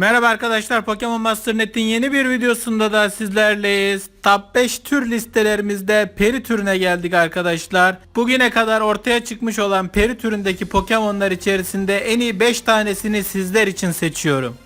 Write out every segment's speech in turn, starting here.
Merhaba arkadaşlar Pokemon Master Net'in yeni bir videosunda da sizlerleyiz. Top 5 tür listelerimizde peri türüne geldik arkadaşlar. Bugüne kadar ortaya çıkmış olan peri türündeki Pokemon'lar içerisinde en iyi 5 tanesini sizler için seçiyorum.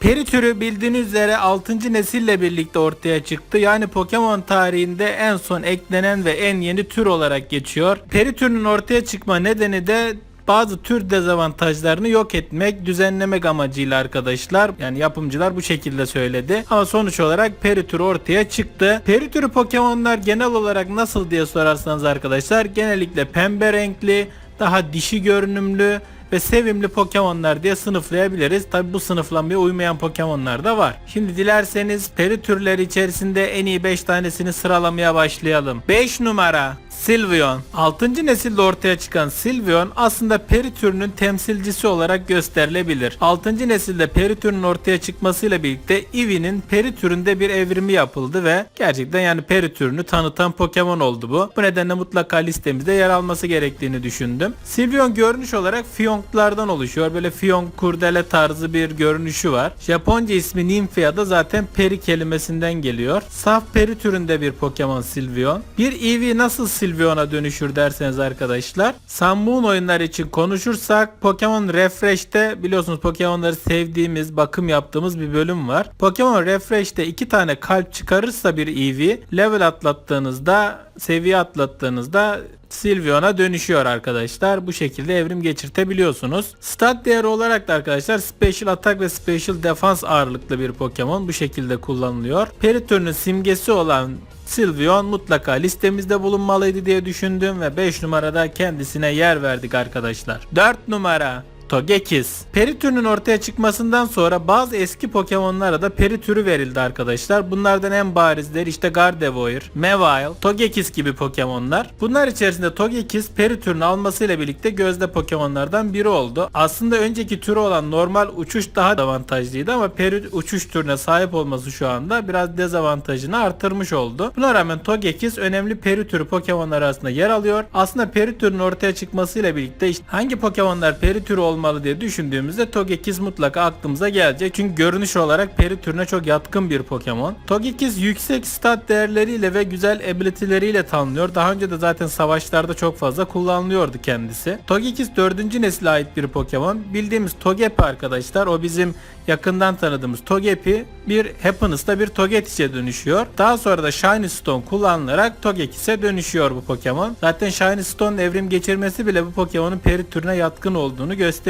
Peri türü bildiğiniz üzere 6. nesille birlikte ortaya çıktı. Yani Pokemon tarihinde en son eklenen ve en yeni tür olarak geçiyor. Peri türünün ortaya çıkma nedeni de bazı tür dezavantajlarını yok etmek, düzenlemek amacıyla arkadaşlar. Yani yapımcılar bu şekilde söyledi. Ama sonuç olarak peri türü ortaya çıktı. Peri türü Pokemon'lar genel olarak nasıl diye sorarsanız arkadaşlar genellikle pembe renkli, daha dişi görünümlü ve sevimli Pokemon'lar diye sınıflayabiliriz. Tabi bu sınıflamaya uymayan Pokemon'lar da var. Şimdi dilerseniz peri türleri içerisinde en iyi 5 tanesini sıralamaya başlayalım. 5 numara Sylveon. 6. nesilde ortaya çıkan Sylveon aslında peri türünün temsilcisi olarak gösterilebilir. 6. nesilde peri türünün ortaya çıkmasıyla birlikte Eevee'nin peri türünde bir evrimi yapıldı ve gerçekten yani peri türünü tanıtan Pokemon oldu bu. Bu nedenle mutlaka listemizde yer alması gerektiğini düşündüm. Sylveon görünüş olarak fiyonklardan oluşuyor. Böyle fiyonk kurdele tarzı bir görünüşü var. Japonca ismi Nymphea da zaten peri kelimesinden geliyor. Saf peri türünde bir Pokemon Sylveon. Bir Eevee nasıl Sylveon'a dönüşür derseniz arkadaşlar. Sun Moon oyunları için konuşursak Pokemon Refresh'te biliyorsunuz Pokemon'ları sevdiğimiz, bakım yaptığımız bir bölüm var. Pokemon Refresh'te iki tane kalp çıkarırsa bir Eevee level atlattığınızda, seviye atlattığınızda Sylveon'a dönüşüyor arkadaşlar. Bu şekilde evrim geçirtebiliyorsunuz. Stat değeri olarak da arkadaşlar Special Attack ve Special Defense ağırlıklı bir Pokemon bu şekilde kullanılıyor. Peri türünün simgesi olan Sylveon mutlaka listemizde bulunmalıydı diye düşündüm ve 5 numarada kendisine yer verdik arkadaşlar. 4 numara Togekiss. Peri türünün ortaya çıkmasından sonra bazı eski Pokemon'lara da peri türü verildi arkadaşlar. Bunlardan en barizleri işte Gardevoir, Mewile, Togekiss gibi Pokemon'lar. Bunlar içerisinde Togekiss peri türünü almasıyla birlikte gözde Pokemon'lardan biri oldu. Aslında önceki türü olan normal uçuş daha avantajlıydı ama peri uçuş türüne sahip olması şu anda biraz dezavantajını artırmış oldu. Buna rağmen Togekiss önemli peri türü Pokemon'lar arasında yer alıyor. Aslında peri türünün ortaya çıkmasıyla birlikte işte hangi Pokemon'lar peri türü olmalı diye düşündüğümüzde Togekiss mutlaka aklımıza gelecek. Çünkü görünüş olarak peri türüne çok yatkın bir Pokemon. Togekiss yüksek stat değerleriyle ve güzel ability'leriyle tanınıyor. Daha önce de zaten savaşlarda çok fazla kullanılıyordu kendisi. Togekiss 4. nesile ait bir Pokemon. Bildiğimiz Togepi arkadaşlar. O bizim yakından tanıdığımız Togepi bir Happiness'ta bir Togetish'e dönüşüyor. Daha sonra da Shiny Stone kullanılarak Togekiss'e dönüşüyor bu Pokemon. Zaten Shiny Stone evrim geçirmesi bile bu Pokemon'un peri türüne yatkın olduğunu gösteriyor.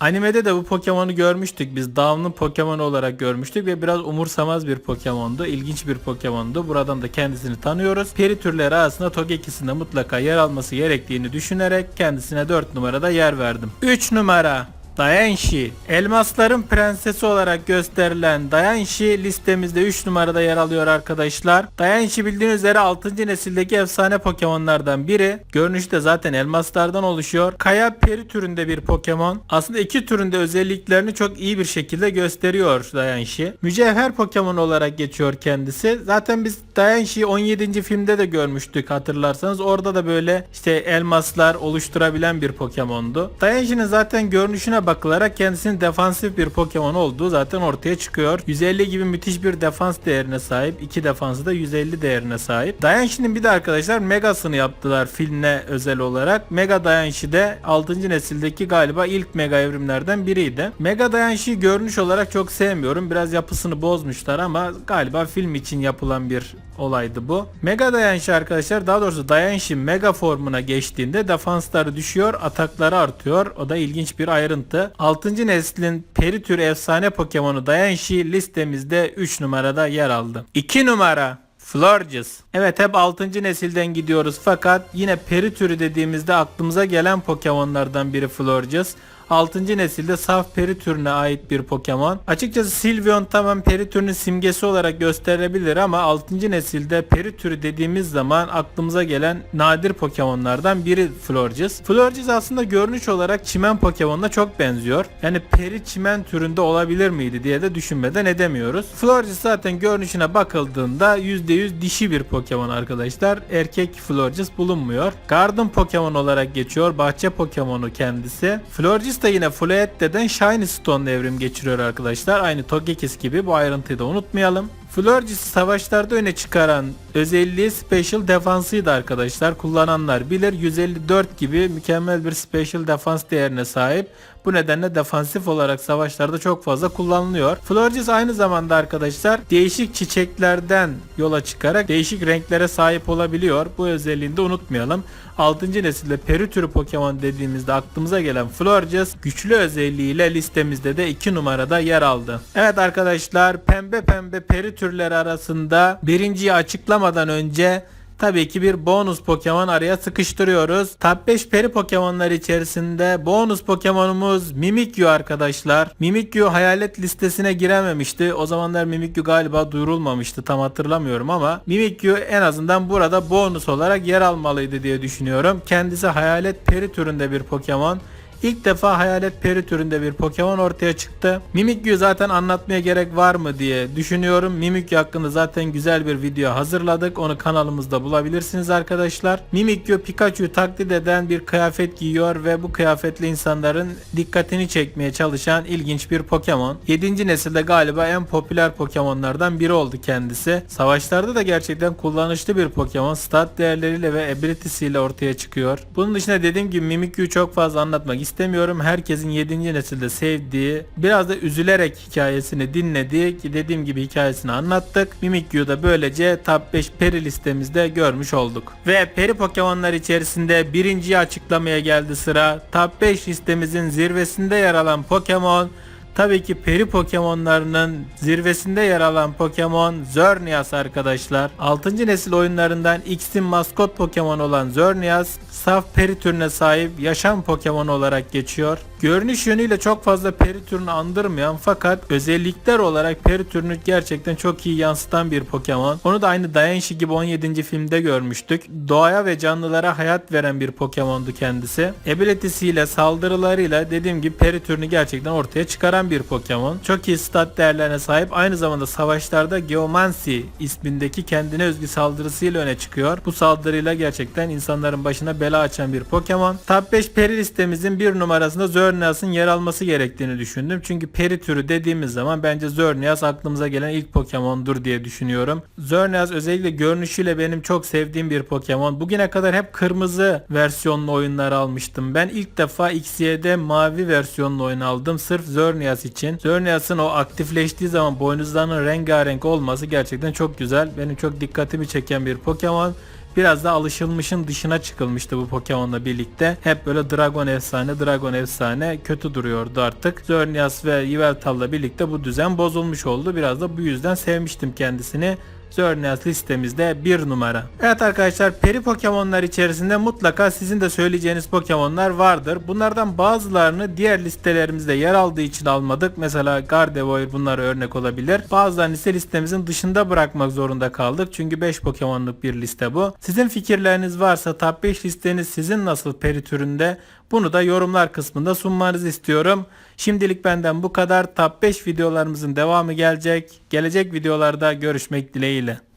Animede de bu Pokemon'u görmüştük. Biz Down'un Pokemon olarak görmüştük ve biraz umursamaz bir Pokemon'du. İlginç bir Pokemon'du. Buradan da kendisini tanıyoruz. Peri türleri arasında Togekiss'in de mutlaka yer alması gerektiğini düşünerek kendisine 4 numarada yer verdim. 3 numara Dayanshi. Elmasların prensesi olarak gösterilen Dayanshi listemizde 3 numarada yer alıyor arkadaşlar. Dayanshi bildiğiniz üzere 6. nesildeki efsane Pokemon'lardan biri. Görünüşü de zaten elmaslardan oluşuyor. Kaya peri türünde bir Pokemon. Aslında iki türünde özelliklerini çok iyi bir şekilde gösteriyor Dayanshi. Mücevher Pokemon olarak geçiyor kendisi. Zaten biz Dayanshi'yi 17. filmde de görmüştük hatırlarsanız. Orada da böyle işte elmaslar oluşturabilen bir Pokemon'du. Dayanshi'nin zaten görünüşüne bakılarak kendisinin defansif bir Pokemon olduğu zaten ortaya çıkıyor. 150 gibi müthiş bir defans değerine sahip. iki defansı da 150 değerine sahip. Dayanshi'nin bir de arkadaşlar Megas'ını yaptılar filmle özel olarak. Mega Dayanshi de 6. nesildeki galiba ilk Mega evrimlerden biriydi. Mega Dayanshi'yi görünüş olarak çok sevmiyorum. Biraz yapısını bozmuşlar ama galiba film için yapılan bir olaydı bu. Mega Dayanshi arkadaşlar daha doğrusu Dayanshi Mega formuna geçtiğinde defansları düşüyor, atakları artıyor. O da ilginç bir ayrıntı. 6. neslin peri tür efsane Pokemon'u Dayanshi listemizde 3 numarada yer aldı. 2 numara Florges. Evet hep 6. nesilden gidiyoruz fakat yine peri türü dediğimizde aklımıza gelen Pokemon'lardan biri Florges. 6. nesilde saf peri türüne ait bir Pokemon. Açıkçası Sylveon tamam peri türünün simgesi olarak gösterilebilir ama 6. nesilde peri türü dediğimiz zaman aklımıza gelen nadir Pokemon'lardan biri Florges. Florges aslında görünüş olarak çimen Pokemon'una çok benziyor. Yani peri çimen türünde olabilir miydi diye de düşünmeden edemiyoruz. Florges zaten görünüşüne bakıldığında %100 dişi bir Pokemon arkadaşlar. Erkek Florges bulunmuyor. Garden Pokemon olarak geçiyor. Bahçe Pokemonu kendisi. Florges de yine Floette'den Shiny Stone evrim geçiriyor arkadaşlar. Aynı Togekiss gibi bu ayrıntıyı da unutmayalım. Florges'i savaşlarda öne çıkaran özelliği Special Defance'ıydı arkadaşlar. Kullananlar bilir 154 gibi mükemmel bir Special Defense değerine sahip. Bu nedenle defansif olarak savaşlarda çok fazla kullanılıyor. Florges aynı zamanda arkadaşlar değişik çiçeklerden yola çıkarak değişik renklere sahip olabiliyor. Bu özelliğini de unutmayalım. 6. nesilde peri türü Pokemon dediğimizde aklımıza gelen Florges güçlü özelliğiyle listemizde de 2 numarada yer aldı. Evet arkadaşlar pembe pembe peri türleri arasında birinciyi açıklamadan önce Tabii ki bir bonus Pokemon araya sıkıştırıyoruz. Top 5 peri Pokemonlar içerisinde bonus Pokemonumuz Mimikyu arkadaşlar. Mimikyu hayalet listesine girememişti. O zamanlar Mimikyu galiba duyurulmamıştı tam hatırlamıyorum ama Mimikyu en azından burada bonus olarak yer almalıydı diye düşünüyorum. Kendisi hayalet peri türünde bir Pokemon. İlk defa hayalet peri türünde bir Pokemon ortaya çıktı. Mimikyu zaten anlatmaya gerek var mı diye düşünüyorum. Mimikyu hakkında zaten güzel bir video hazırladık. Onu kanalımızda bulabilirsiniz arkadaşlar. Mimikyu Pikachu taklit eden bir kıyafet giyiyor ve bu kıyafetle insanların dikkatini çekmeye çalışan ilginç bir Pokemon. 7. nesilde galiba en popüler Pokemonlardan biri oldu kendisi. Savaşlarda da gerçekten kullanışlı bir Pokemon. Stat değerleriyle ve ability'siyle ortaya çıkıyor. Bunun dışında dediğim gibi Mimikyu'yu çok fazla anlatmak istemiyorum. Herkesin 7. nesilde sevdiği, biraz da üzülerek hikayesini dinledik. Dediğim gibi hikayesini anlattık. Mimikyu böylece top 5 peri listemizde görmüş olduk. Ve peri Pokemonlar içerisinde birinciyi açıklamaya geldi sıra. Top 5 listemizin zirvesinde yer alan Pokemon Tabii ki peri Pokemonlarının zirvesinde yer alan Pokemon Xerneas arkadaşlar. 6. nesil oyunlarından X'in maskot Pokemon olan Xerneas saf peri türüne sahip yaşam Pokemon olarak geçiyor. Görünüş yönüyle çok fazla peri türünü andırmayan fakat özellikler olarak peri türünü gerçekten çok iyi yansıtan bir Pokemon. Onu da aynı Dayanshi gibi 17. filmde görmüştük. Doğaya ve canlılara hayat veren bir Pokemon'du kendisi. Ability'siyle saldırılarıyla dediğim gibi peri türünü gerçekten ortaya çıkaran bir Pokemon. Çok iyi stat değerlerine sahip. Aynı zamanda savaşlarda Geomancy ismindeki kendine özgü saldırısıyla öne çıkıyor. Bu saldırıyla gerçekten insanların başına bela açan bir Pokemon. Top 5 peri listemizin bir numarasında Xerneas'ın yer alması gerektiğini düşündüm. Çünkü peri türü dediğimiz zaman bence Xerneas aklımıza gelen ilk Pokemon'dur diye düşünüyorum. Xerneas özellikle görünüşüyle benim çok sevdiğim bir Pokemon. Bugüne kadar hep kırmızı versiyonlu oyunlar almıştım. Ben ilk defa XY'de mavi versiyonlu oyun aldım. Sırf Xerneas için. Xerneas'ın o aktifleştiği zaman boynuzlarının rengarenk olması gerçekten çok güzel. Benim çok dikkatimi çeken bir Pokemon. Biraz da alışılmışın dışına çıkılmıştı bu Pokemon'la birlikte. Hep böyle Dragon efsane, Dragon efsane kötü duruyordu artık. Xerneas ve Yveltal'la birlikte bu düzen bozulmuş oldu. Biraz da bu yüzden sevmiştim kendisini. Xerneas listemizde bir numara. Evet arkadaşlar peri Pokemonlar içerisinde mutlaka sizin de söyleyeceğiniz Pokemonlar vardır. Bunlardan bazılarını diğer listelerimizde yer aldığı için almadık. Mesela Gardevoir bunlara örnek olabilir. Bazılarını ise listemizin dışında bırakmak zorunda kaldık. Çünkü 5 Pokemon'luk bir liste bu. Sizin fikirleriniz varsa top 5 listeniz sizin nasıl peri türünde bunu da yorumlar kısmında sunmanızı istiyorum. Şimdilik benden bu kadar. Top 5 videolarımızın devamı gelecek. Gelecek videolarda görüşmek dileğiyle.